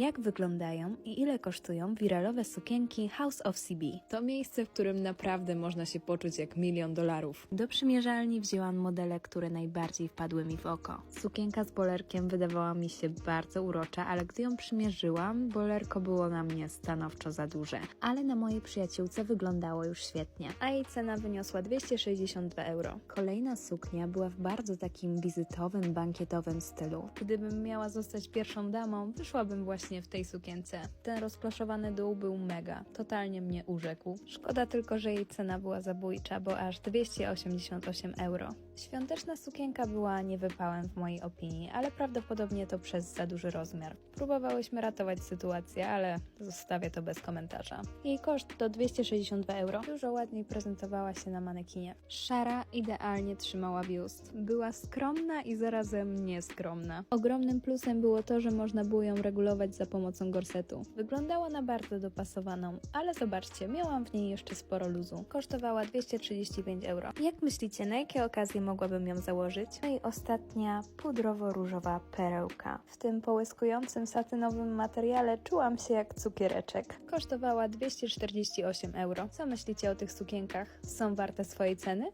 Jak wyglądają i ile kosztują wiralowe sukienki House of CB? To miejsce, w którym naprawdę można się poczuć jak milion dolarów. Do przymierzalni wzięłam modele, które najbardziej wpadły mi w oko. Sukienka z bolerkiem wydawała mi się bardzo urocza, ale gdy ją przymierzyłam, bolerko było na mnie stanowczo za duże. Ale na mojej przyjaciółce wyglądało już świetnie, a jej cena wyniosła 262 euro. Kolejna suknia była w bardzo takim wizytowym, bankietowym stylu. Gdybym miała zostać pierwszą damą, wyszłabym właśnie w tej sukience. Ten rozplaszowany dół był mega, totalnie mnie urzekł. Szkoda tylko, że jej cena była zabójcza, bo aż 288 euro. Świąteczna sukienka była niewypałem w mojej opinii, ale prawdopodobnie to przez za duży rozmiar. Próbowałyśmy ratować sytuację, ale zostawię to bez komentarza. Jej koszt to 262 euro. Dużo ładniej prezentowała się na manekinie. Szara idealnie trzymała biust. Była skromna i zarazem nieskromna. Ogromnym plusem było to, że można było ją regulować za pomocą gorsetu. Wyglądała na bardzo dopasowaną, ale zobaczcie, miałam w niej jeszcze sporo luzu. Kosztowała 235 euro. Jak myślicie, na jakie okazje mogłabym ją założyć? No i ostatnia pudrowo-różowa perełka. W tym połyskującym satynowym materiale czułam się jak cukiereczek. Kosztowała 248 euro. Co myślicie o tych sukienkach? Są warte swojej ceny?